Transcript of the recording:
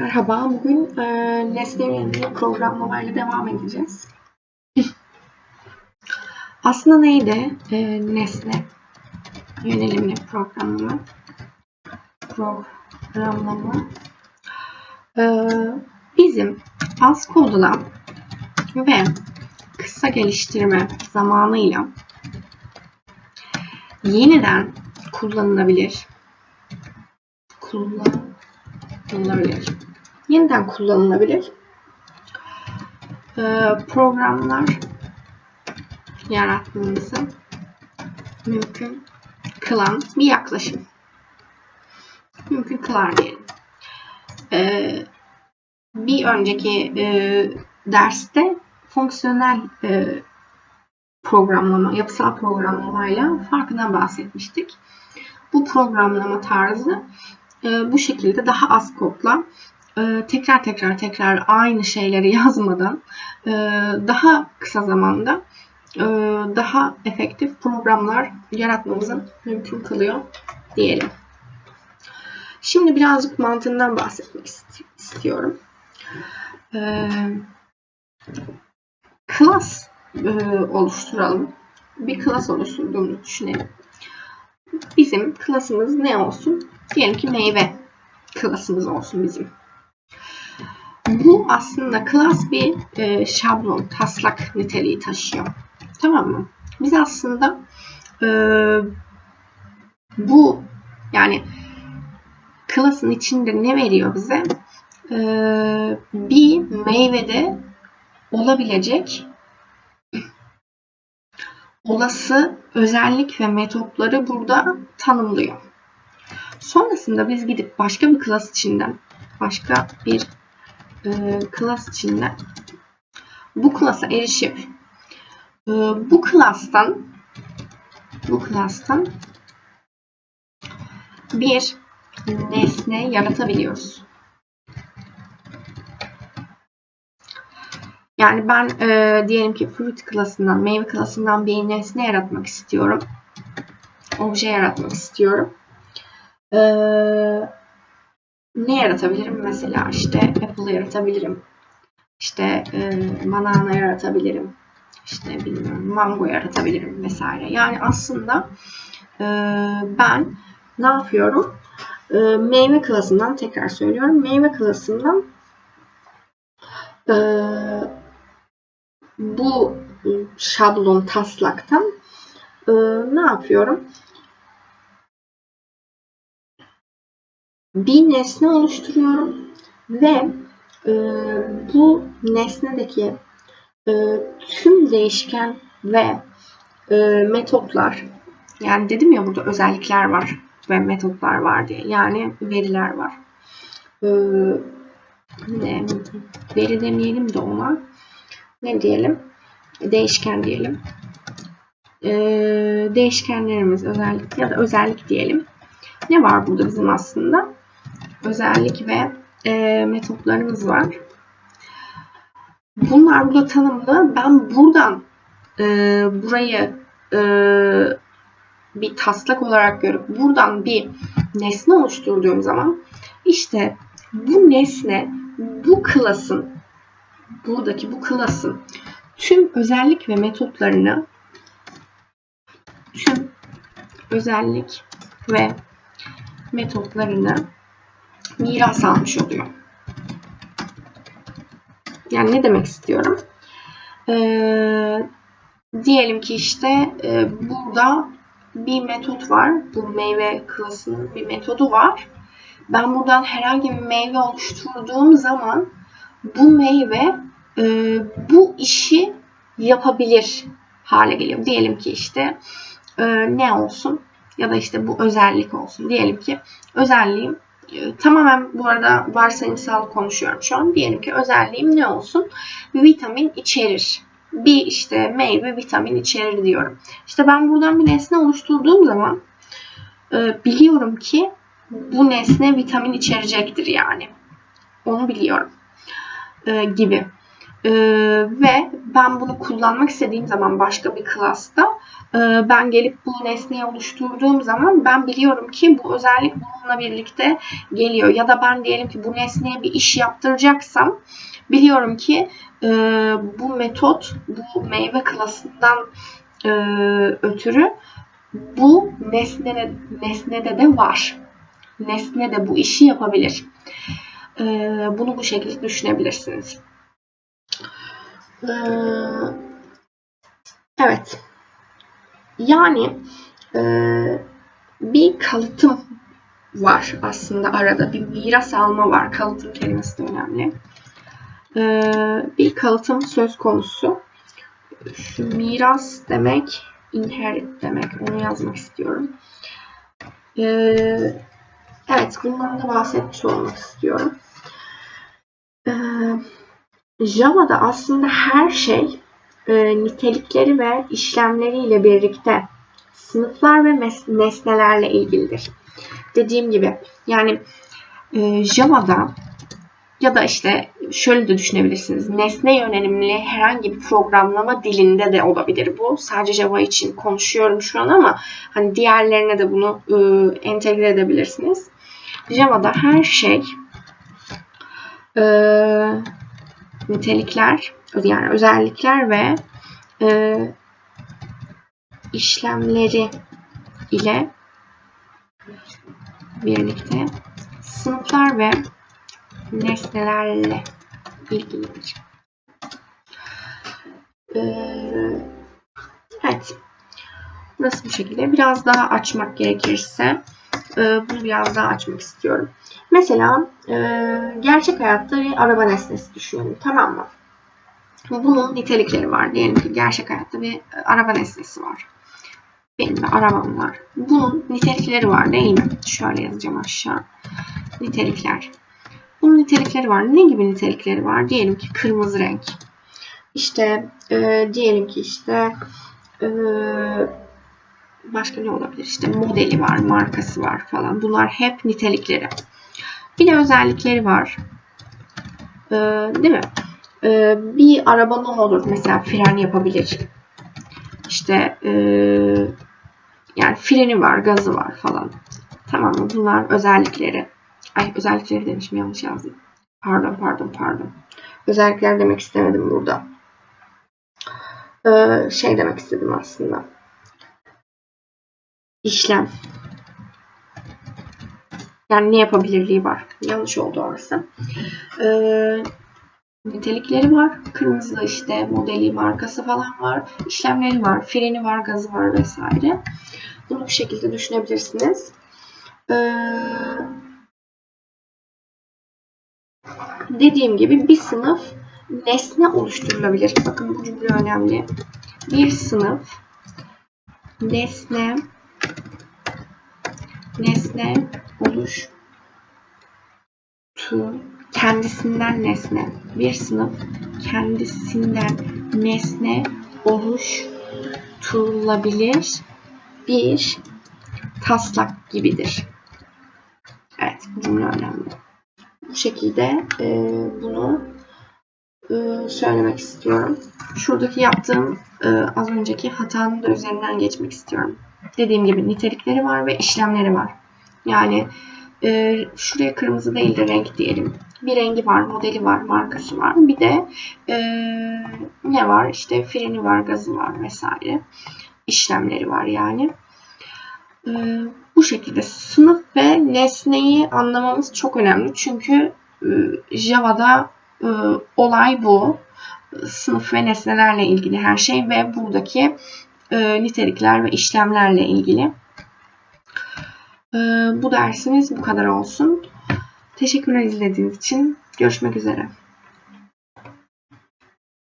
Merhaba, bugün e, nesne yönelimli programlamayla devam edeceğiz. Aslında neydi e, nesne yönelimli programlama? Programlama e, bizim az kodla ve kısa geliştirme zamanıyla yeniden kullanılabilir kullanılabilir yeniden kullanılabilir e, programlar yaratmamızı mümkün kılan bir yaklaşım. Mümkün kılar diyelim. E, bir önceki e, derste fonksiyonel e, programlama, yapısal programlamayla farkından bahsetmiştik. Bu programlama tarzı e, bu şekilde daha az kodla e, tekrar tekrar tekrar aynı şeyleri yazmadan e, daha kısa zamanda e, daha efektif programlar yaratmamızı mümkün kılıyor diyelim. Şimdi birazcık mantığından bahsetmek istiyorum. Klas oluşturalım. Bir klas oluşturduğumuzu düşünelim. Bizim klasımız ne olsun? Diyelim ki meyve klasımız olsun bizim. Bu aslında klas bir e, şablon, taslak niteliği taşıyor. Tamam mı? Biz aslında e, bu yani klasın içinde ne veriyor bize? E, bir meyvede olabilecek olası özellik ve metotları burada tanımlıyor. Sonrasında biz gidip başka bir klas içinden başka bir e, class içinde bu klasa erişip e, bu klastan bu klastan bir nesne yaratabiliyoruz. Yani ben e, diyelim ki fruit klasından, meyve klasından bir nesne yaratmak istiyorum. Obje yaratmak istiyorum. Eee ne yaratabilirim? Mesela işte Apple yaratabilirim. İşte e, banana yaratabilirim. İşte bilmiyorum mango yaratabilirim vesaire. Yani aslında e, ben ne yapıyorum? E, meyve klasından tekrar söylüyorum. Meyve klasından e, bu şablon taslaktan e, ne yapıyorum? bir nesne oluşturuyorum ve e, bu nesnedeki e, tüm değişken ve e, metotlar yani dedim ya burada özellikler var ve metotlar var diye yani veriler var. E, ne, veri demeyelim de ona ne diyelim değişken diyelim. E, değişkenlerimiz özellik ya da özellik diyelim. Ne var burada bizim aslında? özellik ve e, metotlarımız var. Bunlar burada tanımlı. Ben buradan e, burayı e, bir taslak olarak görüp buradan bir nesne oluşturduğum zaman işte bu nesne bu klasın buradaki bu klasın tüm özellik ve metotlarını tüm özellik ve metotlarını miras almış oluyor. Yani ne demek istiyorum? Ee, diyelim ki işte e, burada bir metot var. Bu meyve klasının bir metodu var. Ben buradan herhangi bir meyve oluşturduğum zaman bu meyve e, bu işi yapabilir hale geliyor. Diyelim ki işte e, ne olsun ya da işte bu özellik olsun. Diyelim ki özelliğim ee, tamamen bu arada varsayımsal konuşuyorum şu an. Diyelim ki özelliğim ne olsun? Vitamin içerir. Bir işte meyve vitamin içerir diyorum. İşte ben buradan bir nesne oluşturduğum zaman e, biliyorum ki bu nesne vitamin içerecektir yani. Onu biliyorum. E, gibi. Ee, ve ben bunu kullanmak istediğim zaman başka bir klasta e, ben gelip bu nesneyi oluşturduğum zaman ben biliyorum ki bu özellik bununla birlikte geliyor. Ya da ben diyelim ki bu nesneye bir iş yaptıracaksam biliyorum ki e, bu metot bu meyve klasından e, ötürü bu nesnede, nesnede de var. Nesne de bu işi yapabilir. E, bunu bu şekilde düşünebilirsiniz. E, evet. Yani e, bir kalıtım var aslında arada. Bir miras alma var. Kalıtım kelimesi de önemli. E, bir kalıtım söz konusu. Şu miras demek inherit demek. Onu yazmak istiyorum. E, evet bundan da bahsetmiş olmak istiyorum. Java'da aslında her şey e, nitelikleri ve işlemleriyle birlikte sınıflar ve nesnelerle ilgilidir. Dediğim gibi yani e, Java'da ya da işte şöyle de düşünebilirsiniz. Nesne yönelimli herhangi bir programlama dilinde de olabilir bu. Sadece Java için konuşuyorum şu an ama hani diğerlerine de bunu e, entegre edebilirsiniz. Java'da her şey e, nitelikler yani özellikler ve e, işlemleri ile birlikte sınıflar ve nesnelerle ilgilidir. Ee, evet. Burası bu şekilde. Biraz daha açmak gerekirse e, bunu biraz daha açmak istiyorum. Mesela e, gerçek hayatta bir araba nesnesi düşünelim. Tamam mı? Bunun nitelikleri var. Diyelim ki gerçek hayatta bir araba nesnesi var. Benim de arabam var. Bunun nitelikleri var değil mi? Şöyle yazacağım aşağı. Nitelikler. Bunun nitelikleri var. Ne gibi nitelikleri var? Diyelim ki kırmızı renk. İşte e, diyelim ki işte e, başka ne olabilir? İşte modeli var, markası var falan. Bunlar hep nitelikleri. Bir de özellikleri var. E, değil mi? E, bir araba ne olur? Mesela fren yapabilir. İşte e, yani freni var, gazı var falan. Tamam mı? Bunlar özellikleri. Ay özellikleri demişim yanlış yazdım. Pardon pardon pardon. Özellikler demek istemedim burada. Ee, şey demek istedim aslında. İşlem. Yani ne yapabilirliği var. Yanlış oldu orası. Ee, nitelikleri var. Kırmızı işte modeli, markası falan var. İşlemleri var. Freni var, gazı var vesaire. Bunu bu şekilde düşünebilirsiniz. Ee, dediğim gibi bir sınıf nesne oluşturulabilir. Bakın bu cümle önemli. Bir sınıf nesne nesne oluş tu kendisinden nesne. Bir sınıf kendisinden nesne oluşturulabilir bir taslak gibidir. Evet, bu cümle önemli bu şekilde e, bunu e, söylemek istiyorum. Şuradaki yaptığım e, az önceki hatanın da üzerinden geçmek istiyorum. Dediğim gibi nitelikleri var ve işlemleri var. Yani e, şuraya kırmızı değil de renk diyelim. Bir rengi var, modeli var, markası var. Bir de e, ne var? İşte freni var, gazı var vesaire. İşlemleri var yani. E, bu şekilde sınıf ve nesneyi anlamamız çok önemli. Çünkü e, Java'da e, olay bu. Sınıf ve nesnelerle ilgili her şey ve buradaki e, nitelikler ve işlemlerle ilgili. Bu dersimiz bu kadar olsun. Teşekkürler izlediğiniz için. Görüşmek üzere.